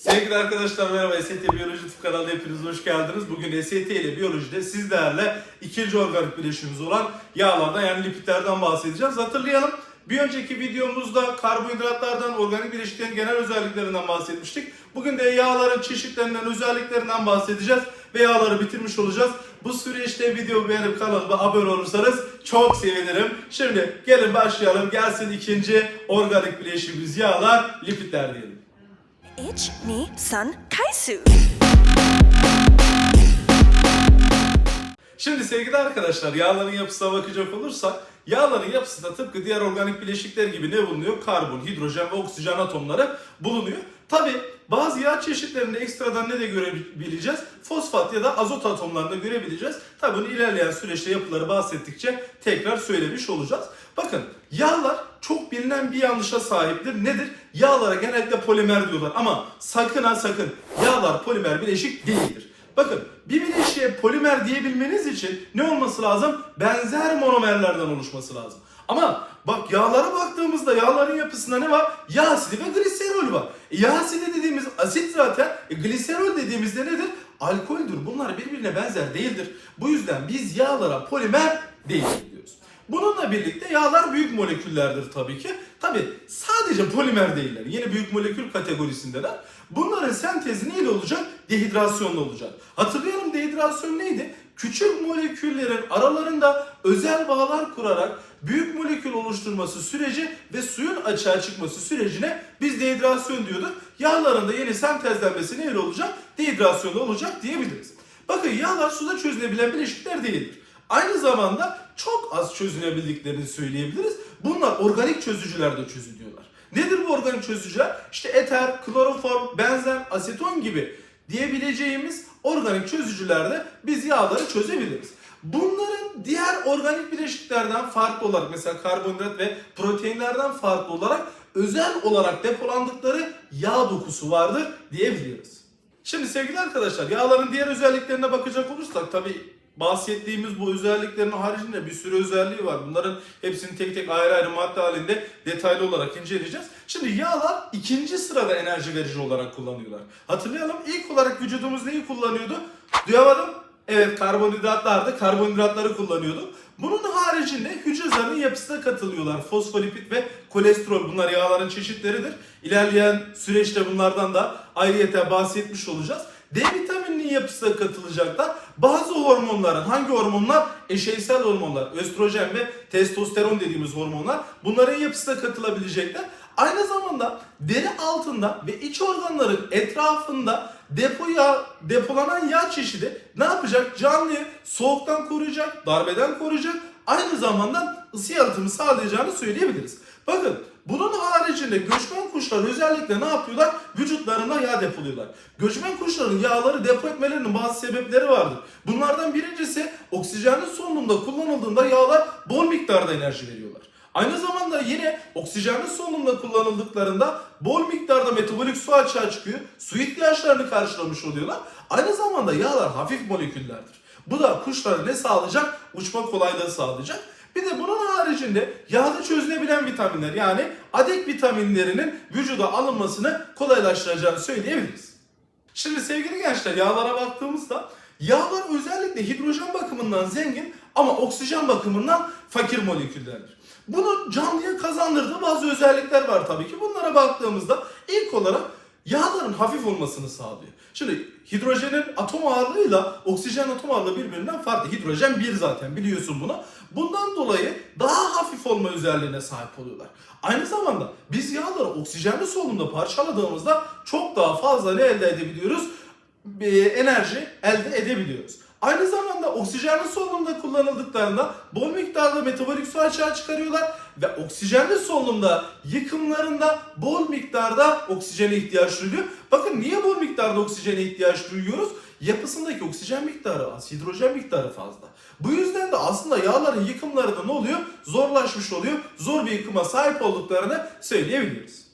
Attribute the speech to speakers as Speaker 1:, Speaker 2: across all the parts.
Speaker 1: Sevgili arkadaşlar merhaba ST Biyoloji YouTube kanalına hepiniz hoş geldiniz. Bugün ST ile biyolojide sizlerle ikinci organik bileşimimiz olan yağlardan yani lipidlerden bahsedeceğiz. Hatırlayalım bir önceki videomuzda karbonhidratlardan, organik bileşiklerin genel özelliklerinden bahsetmiştik. Bugün de yağların çeşitlerinden, özelliklerinden bahsedeceğiz ve yağları bitirmiş olacağız. Bu süreçte video beğenip kanalıma abone olursanız çok sevinirim. Şimdi gelin başlayalım. Gelsin ikinci organik bileşimimiz yağlar, lipidler diyelim.
Speaker 2: Ich, ni, san, kaisu.
Speaker 1: Şimdi sevgili arkadaşlar yağların yapısına bakacak olursak yağların yapısında tıpkı diğer organik bileşikler gibi ne bulunuyor? Karbon, hidrojen ve oksijen atomları bulunuyor. Tabi bazı yağ çeşitlerinde ekstradan ne de görebileceğiz? Fosfat ya da azot atomlarını da görebileceğiz. Tabi bunu ilerleyen süreçte yapıları bahsettikçe tekrar söylemiş olacağız. Bakın yağlar çok bilinen bir yanlışa sahiptir. Nedir? Yağlara genellikle polimer diyorlar ama sakın ha sakın yağlar polimer bileşik değildir. Bakın bir bileşiğe polimer diyebilmeniz için ne olması lazım? Benzer monomerlerden oluşması lazım. Ama bak yağlara baktığımızda yağların yapısında ne var? Yağ asidi ve gliserol var. E, yağ asidi dediğimiz asit zaten, e, gliserol dediğimizde nedir? Alkoldür. Bunlar birbirine benzer değildir. Bu yüzden biz yağlara polimer değil. Bununla birlikte yağlar büyük moleküllerdir tabii ki. Tabii sadece polimer değiller. Yeni büyük molekül kategorisindeler. Bunların sentezi neyle olacak? Dehidrasyonla olacak. Hatırlayalım dehidrasyon neydi? Küçük moleküllerin aralarında özel bağlar kurarak büyük molekül oluşturması süreci ve suyun açığa çıkması sürecine biz dehidrasyon diyorduk. Yağların da yeni sentezlenmesi neyle olacak? Dehidrasyonla olacak diyebiliriz. Bakın yağlar suda çözülebilen bileşikler değildir. Aynı zamanda çok az çözünebildiklerini söyleyebiliriz. Bunlar organik çözücülerde çözülüyorlar. Nedir bu organik çözücüler? İşte eter, kloroform, benzen, aseton gibi diyebileceğimiz organik çözücülerde biz yağları çözebiliriz. Bunların diğer organik bileşiklerden farklı olarak mesela karbonhidrat ve proteinlerden farklı olarak özel olarak depolandıkları yağ dokusu vardır diyebiliriz. Şimdi sevgili arkadaşlar yağların diğer özelliklerine bakacak olursak tabi bahsettiğimiz bu özelliklerin haricinde bir sürü özelliği var. Bunların hepsini tek tek ayrı ayrı madde halinde detaylı olarak inceleyeceğiz. Şimdi yağlar ikinci sırada enerji verici olarak kullanıyorlar. Hatırlayalım ilk olarak vücudumuz neyi kullanıyordu? Duyamadım. Evet karbonhidratlardı. Karbonhidratları kullanıyordu. Bunun haricinde hücre zarının yapısına katılıyorlar. Fosfolipid ve kolesterol bunlar yağların çeşitleridir. İlerleyen süreçte bunlardan da ayrıyeten bahsetmiş olacağız. D vitamininin yapısına katılacaklar. Bazı hormonların hangi hormonlar? Eşeysel hormonlar, östrojen ve testosteron dediğimiz hormonlar. Bunların yapısına katılabilecekler. Aynı zamanda deri altında ve iç organların etrafında depoya depolanan yağ çeşidi ne yapacak? Canlıyı soğuktan koruyacak, darbeden koruyacak. Aynı zamanda ısı yalıtımı sağlayacağını söyleyebiliriz. Bakın bunun haricinde göçmen kuşlar özellikle ne yapıyorlar? Vücutlarında yağ depoluyorlar. Göçmen kuşların yağları depo etmelerinin bazı sebepleri vardır. Bunlardan birincisi oksijenli solunumda kullanıldığında yağlar bol miktarda enerji veriyorlar. Aynı zamanda yine oksijenli solunumda kullanıldıklarında bol miktarda metabolik su açığa çıkıyor. Su ihtiyaçlarını karşılamış oluyorlar. Aynı zamanda yağlar hafif moleküllerdir. Bu da kuşlara ne sağlayacak? Uçma kolaylığı sağlayacak. Bir de bunun haricinde yağda çözülebilen vitaminler yani adek vitaminlerinin vücuda alınmasını kolaylaştıracağını söyleyebiliriz. Şimdi sevgili gençler yağlara baktığımızda yağlar özellikle hidrojen bakımından zengin ama oksijen bakımından fakir moleküllerdir. Bunun canlıya kazandırdığı bazı özellikler var tabii ki. Bunlara baktığımızda ilk olarak yağların hafif olmasını sağlıyor. Şimdi hidrojenin atom ağırlığıyla oksijen atom ağırlığı birbirinden farklı. Hidrojen bir zaten biliyorsun bunu. Bundan dolayı daha hafif olma özelliğine sahip oluyorlar. Aynı zamanda biz yağları oksijenli solunumda parçaladığımızda çok daha fazla ne elde edebiliyoruz? Enerji elde edebiliyoruz. Aynı zamanda oksijenli solunumda kullanıldıklarında bol miktarda metabolik su açığa çıkarıyorlar ve oksijenli solunumda yıkımlarında bol miktarda oksijene ihtiyaç duyuluyor. Bakın niye bol miktarda oksijene ihtiyaç duyuyoruz? Yapısındaki oksijen miktarı az, hidrojen miktarı fazla. Bu yüzden de aslında yağların yıkımları da ne oluyor? Zorlaşmış oluyor. Zor bir yıkıma sahip olduklarını söyleyebiliriz.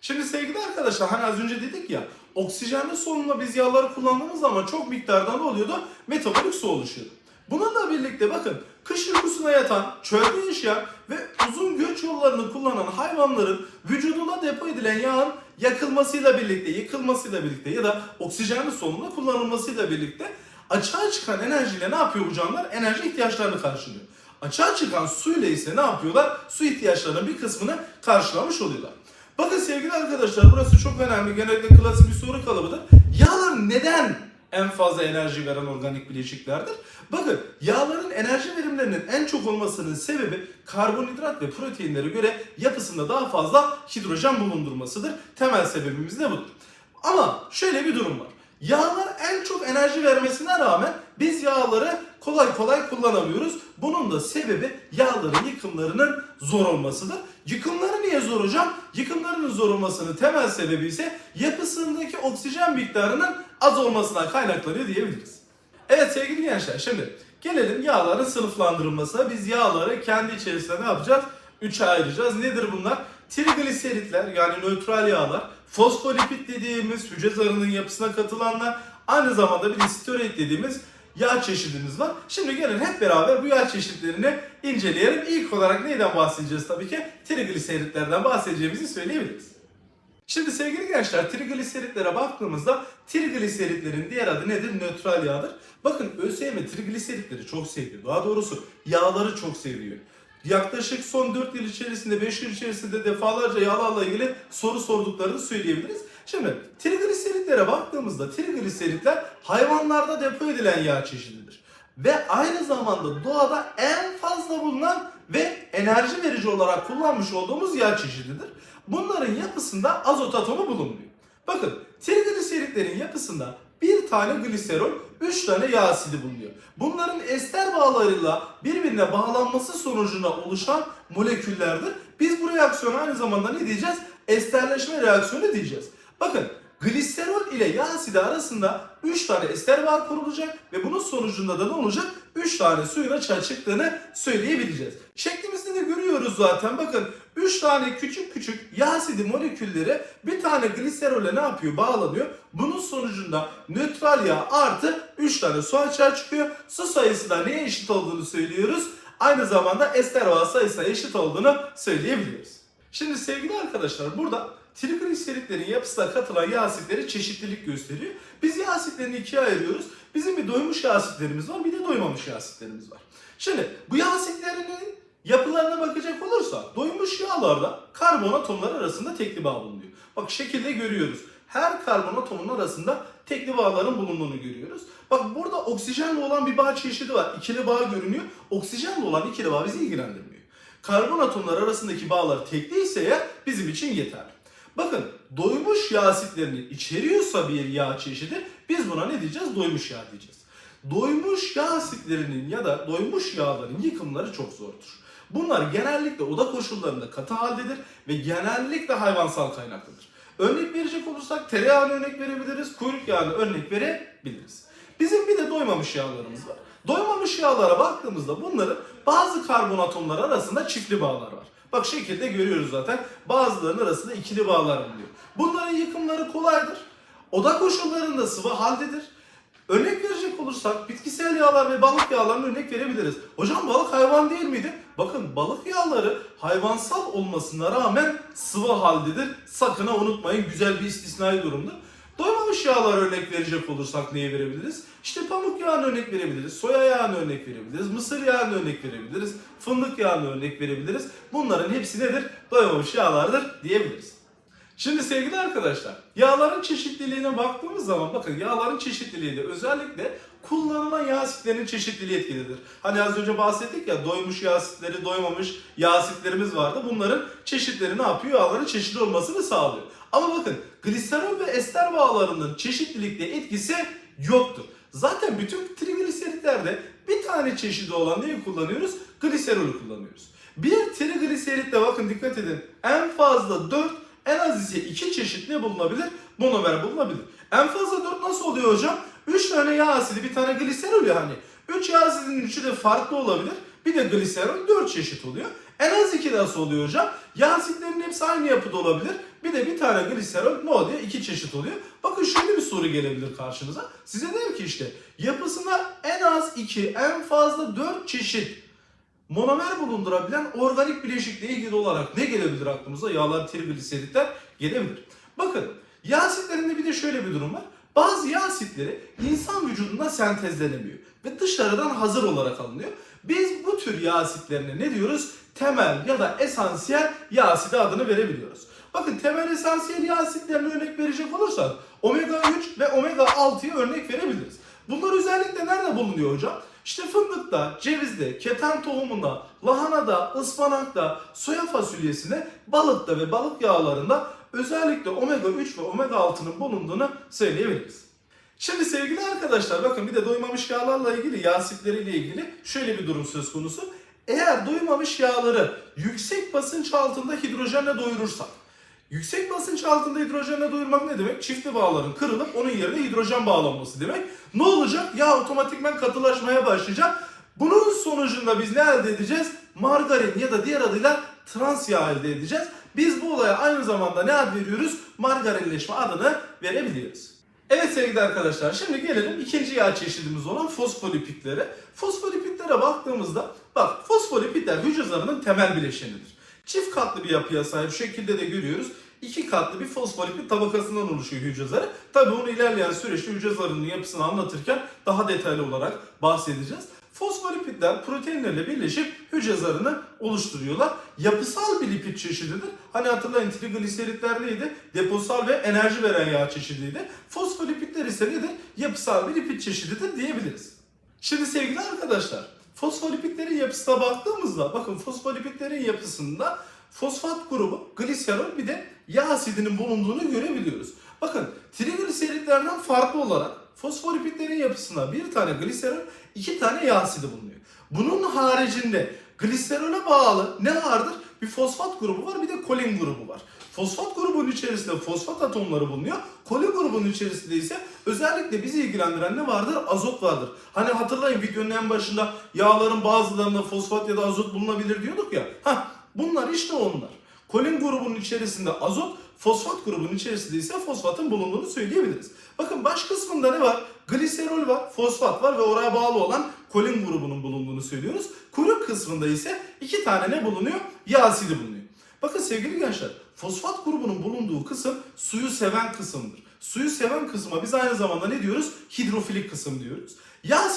Speaker 1: Şimdi sevgili arkadaşlar hani az önce dedik ya oksijenli solunumda biz yağları kullandığımız zaman çok miktarda ne oluyordu? Metabolik su oluşuyordu. Bununla birlikte bakın kış uykusuna yatan, çölde yaşayan ve uzun göç yollarını kullanan hayvanların vücuduna depo edilen yağın yakılmasıyla birlikte, yıkılmasıyla birlikte ya da oksijenli solunumda kullanılmasıyla birlikte açığa çıkan enerjiyle ne yapıyor bu canlılar? Enerji ihtiyaçlarını karşılıyor. Açığa çıkan suyla ise ne yapıyorlar? Su ihtiyaçlarının bir kısmını karşılamış oluyorlar. Bakın sevgili arkadaşlar burası çok önemli. Genellikle klasik bir soru kalıbıdır. Yağlar neden en fazla enerji veren organik bileşiklerdir? Bakın yağların enerji verimlerinin en çok olmasının sebebi karbonhidrat ve proteinlere göre yapısında daha fazla hidrojen bulundurmasıdır. Temel sebebimiz de budur. Ama şöyle bir durum var. Yağlar en çok enerji vermesine rağmen biz yağları kolay kolay kullanamıyoruz. Bunun da sebebi yağların yıkımlarının zor olmasıdır. Yıkımları niye zor hocam? Yıkımlarının zor olmasının temel sebebi ise yapısındaki oksijen miktarının az olmasına kaynaklanıyor diyebiliriz. Evet sevgili gençler şimdi gelelim yağların sınıflandırılmasına. Biz yağları kendi içerisinde ne yapacağız? Üçe ayıracağız. Nedir bunlar? Trigliseritler yani nötral yağlar, fosfolipid dediğimiz hücre zarının yapısına katılanlar, aynı zamanda bir steroid dediğimiz yağ çeşidimiz var. Şimdi gelin hep beraber bu yağ çeşitlerini inceleyelim. İlk olarak neyden bahsedeceğiz tabii ki? Trigliseritlerden bahsedeceğimizi söyleyebiliriz. Şimdi sevgili gençler trigliseritlere baktığımızda trigliseritlerin diğer adı nedir? Nötral yağdır. Bakın ÖSYM trigliseritleri çok seviyor. Daha doğrusu yağları çok seviyor. Yaklaşık son 4 yıl içerisinde 5 yıl içerisinde defalarca yağlarla ilgili soru sorduklarını söyleyebiliriz. Şimdi trigliseritlere baktığımızda trigliseritler hayvanlarda depo edilen yağ çeşididir. Ve aynı zamanda doğada en fazla bulunan ve enerji verici olarak kullanmış olduğumuz yağ çeşididir. Bunların yapısında azot atomu bulunmuyor. Bakın trigliseritlerin yapısında tane gliserol, 3 tane yağ asidi bulunuyor. Bunların ester bağlarıyla birbirine bağlanması sonucunda oluşan moleküllerdir. Biz bu reaksiyona aynı zamanda ne diyeceğiz? Esterleşme reaksiyonu diyeceğiz. Bakın gliserol ile yağ asidi arasında 3 tane ester bağ kurulacak ve bunun sonucunda da ne olacak? 3 tane suyun açığa çıktığını söyleyebileceğiz. Şeklimizde de görüyoruz zaten bakın 3 tane küçük küçük yağ asidi molekülleri bir tane gliserole ne yapıyor? Bağlanıyor. Bunun sonucunda nötral yağ artı 3 tane su açığa çıkıyor. Su sayısı da neye eşit olduğunu söylüyoruz. Aynı zamanda ester bağ sayısına eşit olduğunu söyleyebiliyoruz. Şimdi sevgili arkadaşlar burada trigliseritlerin yapısına katılan yağ asitleri çeşitlilik gösteriyor. Biz yağ asitlerini ikiye ayırıyoruz. Bizim bir doymuş yağ asitlerimiz var, bir de doymamış yağ asitlerimiz var. Şimdi bu yağ asitlerinin yapılarına bakacak olursak doymuş yağlarda karbon atomları arasında tekli bağ bulunuyor. Bak şekilde görüyoruz. Her karbon atomunun arasında tekli bağların bulunduğunu görüyoruz. Bak burada oksijenle olan bir bağ çeşidi var. İkili bağ görünüyor. Oksijenle olan ikili bağ bizi ilgilendirmiyor. Karbon atomları arasındaki bağlar tekli ise eğer bizim için yeterli. Bakın doymuş yağ asitlerini içeriyorsa bir yağ çeşidi biz buna ne diyeceğiz? Doymuş yağ diyeceğiz. Doymuş yağ asitlerinin ya da doymuş yağların yıkımları çok zordur. Bunlar genellikle oda koşullarında katı haldedir ve genellikle hayvansal kaynaklıdır. Örnek verecek olursak tereyağını örnek verebiliriz, kuyruk yağını örnek verebiliriz. Bizim bir de doymamış yağlarımız var. Doymamış yağlara baktığımızda bunların bazı karbon atomları arasında çiftli bağlar var. Bak şekilde görüyoruz zaten. Bazılarının arasında ikili bağlar bulunuyor. Bunların yıkımları kolaydır. Oda koşullarında sıvı haldedir. Örnek verecek olursak bitkisel yağlar ve balık yağlarını örnek verebiliriz. Hocam balık hayvan değil miydi? Bakın balık yağları hayvansal olmasına rağmen sıvı haldedir. Sakın ha unutmayın güzel bir istisnai durumdur. Doymamış yağlar örnek verecek olursak neye verebiliriz? İşte pamuk yağını örnek verebiliriz, soya yağını örnek verebiliriz, mısır yağını örnek verebiliriz, fındık yağını örnek verebiliriz. Bunların hepsi nedir? Doymamış yağlardır diyebiliriz. Şimdi sevgili arkadaşlar, yağların çeşitliliğine baktığımız zaman bakın yağların çeşitliliğinde özellikle kullanılan yağ asitlerinin çeşitliliği etkilidir. Hani az önce bahsettik ya doymuş yağ asitleri, doymamış yağ asitlerimiz vardı. Bunların çeşitleri ne yapıyor? Yağların çeşitli olmasını sağlıyor. Ama bakın gliserol ve ester bağlarının çeşitlilikte etkisi yoktur. Zaten bütün trigliseritlerde bir tane çeşidi olan neyi kullanıyoruz? Gliserolü kullanıyoruz. Bir trigliseritte bakın dikkat edin en fazla 4 en az ise 2 çeşit ne bulunabilir? Monomer bulunabilir. En fazla 4 nasıl oluyor hocam? 3 tane yağ asidi bir tane gliserol yani. 3 yağ asidinin 3'ü de farklı olabilir. Bir de gliserol 4 çeşit oluyor. En az 2 nasıl oluyor hocam? Yağ asitlerinin hepsi aynı yapıda olabilir. Bir de bir tane gliserol ne oluyor? 2 çeşit oluyor. Bakın şöyle bir soru gelebilir karşınıza. Size der ki işte yapısına en az 2 en fazla 4 çeşit monomer bulundurabilen organik bileşikle ilgili olarak ne gelebilir aklımıza? Yağlar, trigliseritler gelebilir. Bakın yağ asitlerinde bir de şöyle bir durum var. Bazı yağ asitleri insan vücudunda sentezlenemiyor ve dışarıdan hazır olarak alınıyor. Biz bu tür yağ asitlerine ne diyoruz? Temel ya da esansiyel yağ asidi adını verebiliyoruz. Bakın temel esansiyel yağ asitlerine örnek verecek olursak omega 3 ve omega 6'ya örnek verebiliriz. Bunlar özellikle nerede bulunuyor hocam? İşte fındıkta, cevizde, keten tohumunda, lahanada, ıspanakta, soya fasulyesinde, balıkta ve balık yağlarında özellikle omega 3 ve omega 6'nın bulunduğunu söyleyebiliriz. Şimdi sevgili arkadaşlar bakın bir de doymamış yağlarla ilgili yağ asitleriyle ilgili şöyle bir durum söz konusu. Eğer doymamış yağları yüksek basınç altında hidrojenle doyurursak Yüksek basınç altında hidrojenle doyurmak ne demek? Çiftli bağların kırılıp onun yerine hidrojen bağlanması demek. Ne olacak? Yağ otomatikman katılaşmaya başlayacak. Bunun sonucunda biz ne elde edeceğiz? Margarin ya da diğer adıyla trans yağ elde edeceğiz. Biz bu olaya aynı zamanda ne ad veriyoruz? Margarinleşme adını verebiliyoruz. Evet sevgili arkadaşlar şimdi gelelim ikinci yağ çeşidimiz olan fosfolipitlere. Fosfolipitlere baktığımızda bak fosfolipitler hücre temel bileşenidir. Çift katlı bir yapıya sahip şekilde de görüyoruz. İki katlı bir fosfolipid tabakasından oluşuyor hücre zarı. Tabi onu ilerleyen süreçte hücre zarının yapısını anlatırken daha detaylı olarak bahsedeceğiz. Fosfolipidler proteinlerle birleşip hücre zarını oluşturuyorlar. Yapısal bir lipid çeşididir. Hani hatırlayın trigliseritler neydi? Deposal ve enerji veren yağ çeşidiydi. Fosfolipidler ise nedir? Yapısal bir lipid çeşididir diyebiliriz. Şimdi sevgili arkadaşlar, fosfolipidlerin yapısına baktığımızda, bakın fosfolipidlerin yapısında fosfat grubu, gliserol bir de yağ asidinin bulunduğunu görebiliyoruz. Bakın trigliseritlerden farklı olarak fosfolipidlerin yapısında bir tane gliserol, iki tane yağ asidi bulunuyor. Bunun haricinde gliserole bağlı ne vardır? Bir fosfat grubu var, bir de kolin grubu var. Fosfat grubunun içerisinde fosfat atomları bulunuyor. Kolin grubunun içerisinde ise özellikle bizi ilgilendiren ne vardır? Azot vardır. Hani hatırlayın videonun en başında yağların bazılarında fosfat ya da azot bulunabilir diyorduk ya. Hah bunlar işte onlar. Kolin grubunun içerisinde azot, fosfat grubunun içerisinde ise fosfatın bulunduğunu söyleyebiliriz. Bakın baş kısmında ne var? Gliserol var, fosfat var ve oraya bağlı olan kolin grubunun bulunduğunu söylüyoruz. Kuyruk kısmında ise iki tane ne bulunuyor? Yağ asidi bulunuyor. Bakın sevgili gençler, fosfat grubunun bulunduğu kısım suyu seven kısımdır. Suyu seven kısma biz aynı zamanda ne diyoruz? Hidrofilik kısım diyoruz. Yağ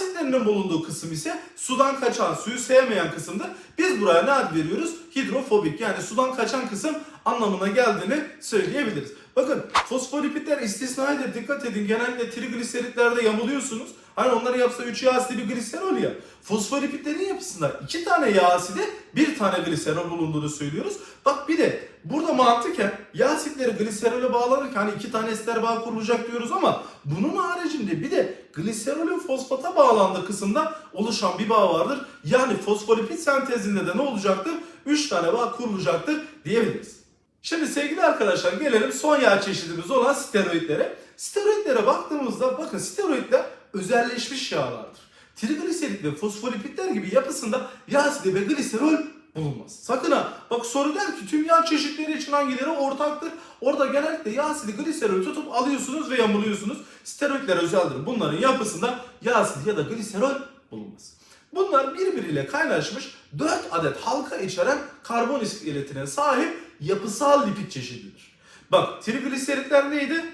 Speaker 1: bulunduğu kısım ise sudan kaçan, suyu sevmeyen kısımdır. Biz buraya ne ad veriyoruz? Hidrofobik yani sudan kaçan kısım anlamına geldiğini söyleyebiliriz. Bakın fosfolipidler istisnaidir. Dikkat edin genellikle trigliseritlerde yamuluyorsunuz. Hani onları yapsa 3 yağ asidi bir gliserol ya. Fosfolipidlerin yapısında 2 tane yağ asidi bir tane gliserol bulunduğunu söylüyoruz. Bak bir de burada mantıken yağ asitleri gliserole bağlanırken hani 2 tane ester bağ kurulacak diyoruz ama bunun haricinde bir de gliserolün fosfata bağlandığı kısımda oluşan bir bağ vardır. Yani fosfolipid sentezinde de ne olacaktır? 3 tane bağ kurulacaktır diyebiliriz. Şimdi sevgili arkadaşlar gelelim son yağ çeşidimiz olan steroidlere. Steroidlere baktığımızda bakın steroidler özelleşmiş yağlardır. Trigliserit ve fosfolipidler gibi yapısında yağ asidi ve gliserol bulunmaz. Sakın ha bak soru der ki tüm yağ çeşitleri için hangileri ortaktır? Orada genellikle yağ asidi gliserol tutup alıyorsunuz ve yamuluyorsunuz. Steroidler özeldir. Bunların yapısında yağ asidi ya da gliserol bulunmaz. Bunlar birbiriyle kaynaşmış 4 adet halka içeren karbon iskeletine sahip yapısal lipid çeşididir. Bak trigliseritler neydi?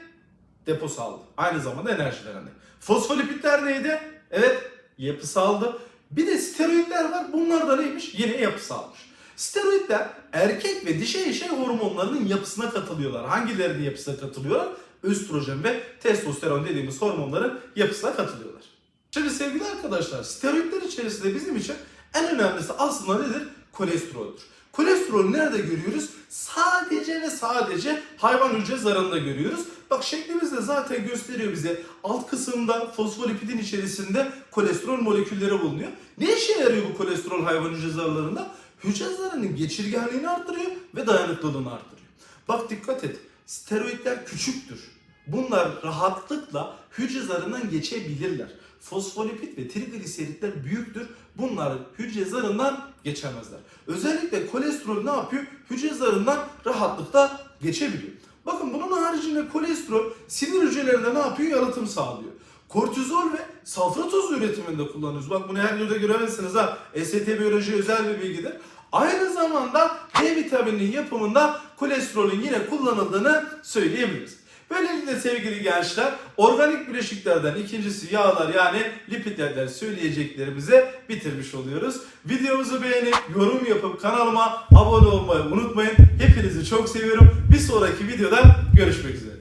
Speaker 1: Deposaldı. Aynı zamanda enerji verendi. Fosfolipidler neydi? Evet yapısaldı. Bir de steroidler var. Bunlar da neymiş? Yine yapısalmış. Steroidler erkek ve dişi eşey hormonlarının yapısına katılıyorlar. Hangilerinin yapısına katılıyorlar? Östrojen ve testosteron dediğimiz hormonların yapısına katılıyorlar. Şimdi sevgili arkadaşlar steroidler içerisinde bizim için en önemlisi aslında nedir? Kolesteroldür. Kolesterolü nerede görüyoruz? Sadece ve sadece hayvan hücre zarında görüyoruz. Bak şeklimiz de zaten gösteriyor bize. Alt kısımda fosfolipidin içerisinde kolesterol molekülleri bulunuyor. Ne işe yarıyor bu kolesterol hayvan hücre zarlarında? Hücre zarının geçirgenliğini arttırıyor ve dayanıklılığını arttırıyor. Bak dikkat et. Steroidler küçüktür. Bunlar rahatlıkla hücre zarından geçebilirler. Fosfolipid ve trigliseritler büyüktür. Bunlar hücre zarından geçemezler. Özellikle kolesterol ne yapıyor? Hücre zarından rahatlıkla geçebiliyor. Bakın bunun haricinde kolesterol sinir hücrelerinde ne yapıyor? Yalıtım sağlıyor. kortizol ve safra tozu üretiminde kullanıyoruz. Bak bunu her yerde göremezsiniz ha. ST biyoloji özel bir bilgidir. Aynı zamanda D vitamininin yapımında kolesterolün yine kullanıldığını söyleyebiliriz. Böylelikle sevgili gençler organik bileşiklerden ikincisi yağlar yani lipidlerden söyleyeceklerimizi bitirmiş oluyoruz. Videomuzu beğenip yorum yapıp kanalıma abone olmayı unutmayın. Hepinizi çok seviyorum. Bir sonraki videoda görüşmek üzere.